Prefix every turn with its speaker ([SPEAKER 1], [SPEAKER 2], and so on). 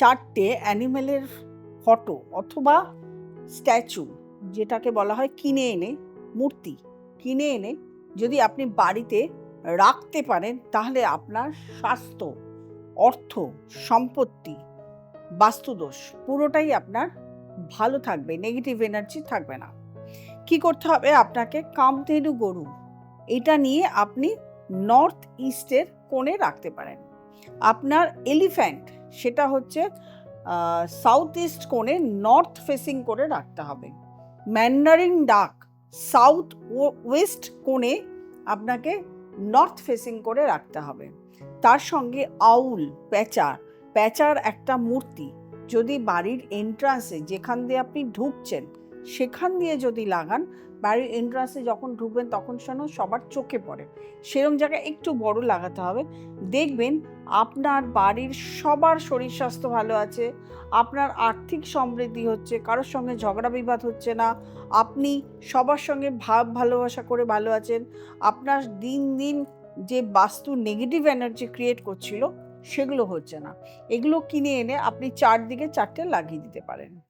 [SPEAKER 1] চারটে অ্যানিমেলের ফটো অথবা স্ট্যাচু, যেটাকে বলা হয় কিনে এনে, মূর্তি কিনে এনে যদি আপনি বাড়িতে রাখতে পারেন, তাহলে আপনার স্বাস্থ্য, অর্থ, সম্পত্তি, বাস্তুদোষ পুরোটাই আপনার ভালো থাকবে নেগেটিভ এনার্জি থাকবে না। কি করতে হবে? আপনাকে কামধেনু গরু, এটা নিয়ে আপনি নর্থ ইস্টের কোণে রাখতে পারেন। আপনার এলিফ্যান্ট সেটা হচ্ছে সাউথ ইস্ট কোণে নর্থ ফেসিং করে রাখতে হবে। ম্যান্ডারিন ডাক সাউথ ওয়েস্ট কোণে আপনাকে নর্থ ফেসিং করে রাখতে হবে। তার সঙ্গে আউল প্যাঁচা প্যাচার একটা মূর্তি। যদি বাড়ির এন্ট্রান্সে যেখান দিয়ে আপনি ঢুকছেন সেখান দিয়ে যদি লাগান, বাড়ির এন্ট্রান্সে যখন ঢুকবেন তখন যেন সবার চোখে পড়ে। সেরকম জায়গায় একটু বড় লাগাতে হবে। দেখবেন আপনার বাড়ির সবার শরীর স্বাস্থ্য ভালো আছে, আপনার আর্থিক সমৃদ্ধি হচ্ছে, কারোর সঙ্গে ঝগড়া বিবাদ হচ্ছে না, আপনি সবার সঙ্গে ভাব ভালোবাসা করে ভালো আছেন, আপনার দিন দিন যে বাস্তু নেগেটিভ এনার্জি ক্রিয়েট করছিল, সেগুলো হচ্ছে না। এগুলো কিনে এনে আপনি চারদিকে চারটে লাগিয়ে দিতে পারেন।